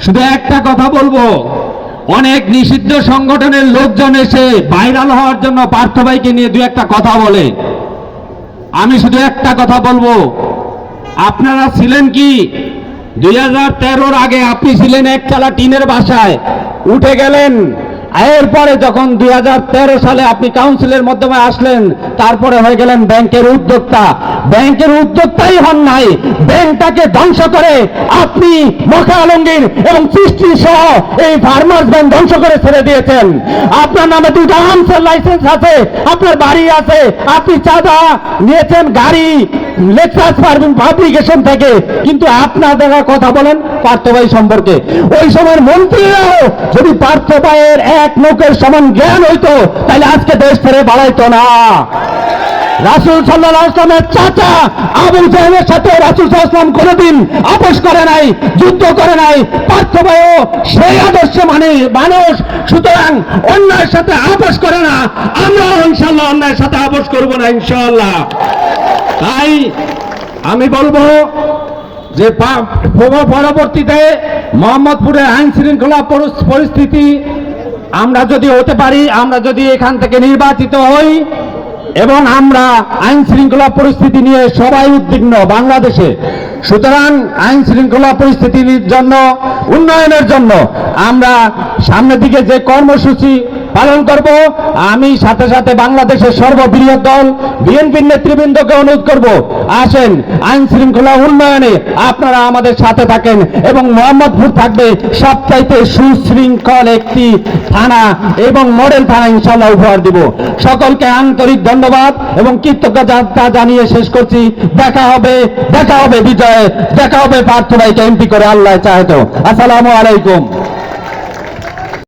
শুধু একটা কথা বলব। অনেক নিষিদ্ধ সংগঠনের লোকজন এসে ভাইরাল হওয়ার জন্য পার্থ ভাইকে নিয়ে দু একটা কথা বলে। আমি শুধু একটা কথা বলব। আপনারা ছিলেন কি? দুই হাজার আগে আপনি ছিলেন একতলা টিনের বাসায়। উঠে গেলেন। এরপরে যখন দুই হাজার তেরো সালে আপনি কাউন্সিলের মাধ্যমে আসলেন, তারপরে হয়ে গেলেন ব্যাংকের উদ্যোক্তা। ব্যাংকের উদ্যোক্তাই হন নাই, ব্যাংকটাকে ধ্বংস করে আপনি মোখা আলমগীর এবং সৃষ্টি সহ এই ফার্মার্স ব্যাংক ধ্বংস করে ছেড়ে দিয়েছেন। আপনার নামে দুটো আর্মসের লাইসেন্স আছে, আপনার বাড়ি আছে, আপনি চাঁদা নিয়েছেন গাড়ি লেকচার পাবলিকেশন থেকে। কিন্তু আপনার দেখা কথা বলেন পার্থভাই সম্পর্কে। ওই সময়ের মন্ত্রীরাও যদি পার্থভাইয়ের এক লোকের সমান জ্ঞান হইতো তাহলে আজকে দেশ ছেড়ে বাড়াইতো না। রাসুল সাল্লাহ আসলামের চাচা আবু জাহেলের সাথে রাসুল সাল্লাম কোনোদিন আপোষ করে নাই, যুদ্ধ করে নাই। পার্থবায়ও সেই আদর্শ মানে মানুষ, সুতরাং অন্যায়ের সাথে আপোষ করে না। আমরা ইনশাল্লাহ অন্যায়ের সাথে আপোষ করব না ইনশাল্লাহ তাই আমি বলব যে পরবর্তীতে মোহাম্মদপুরের আইন শৃঙ্খলা পরিস্থিতি আমরা যদি হতে পারি, আমরা যদি এখান থেকে নির্বাচিত হই এবং আমরা আইন শৃঙ্খলা পরিস্থিতি নিয়ে সবাই উদ্বিগ্ন বাংলাদেশে, সুতরাং আইন শৃঙ্খলা পরিস্থিতির জন্য, উন্নয়নের জন্য আমরা সামনের দিকে যে কর্মসূচি পালন করব। আমি সাথে সাথে বাংলাদেশের সর্ববৃহৎ দল, বিএনপির নেতৃবৃন্দকে অনুরোধ করব। আসেন আইন শৃঙ্খলা উন্নয়নে আপনারা আমাদের সাথে থাকেন এবং মোহাম্মদপুর থাকবে সবচাইতে সুশৃঙ্খল একটি থানা এবং মডেল থানা ইনশাল্লাহ উপহার দিব। সকলকে আন্তরিক ধন্যবাদ এবং কৃতজ্ঞতা জানিয়ে শেষ করছি। দেখা হবে দেখা হবে বিজয়ে, দেখা হবে পার্থ ভাইকে এমপি করে আল্লাহ চাহে আসসালামু আলাইকুম।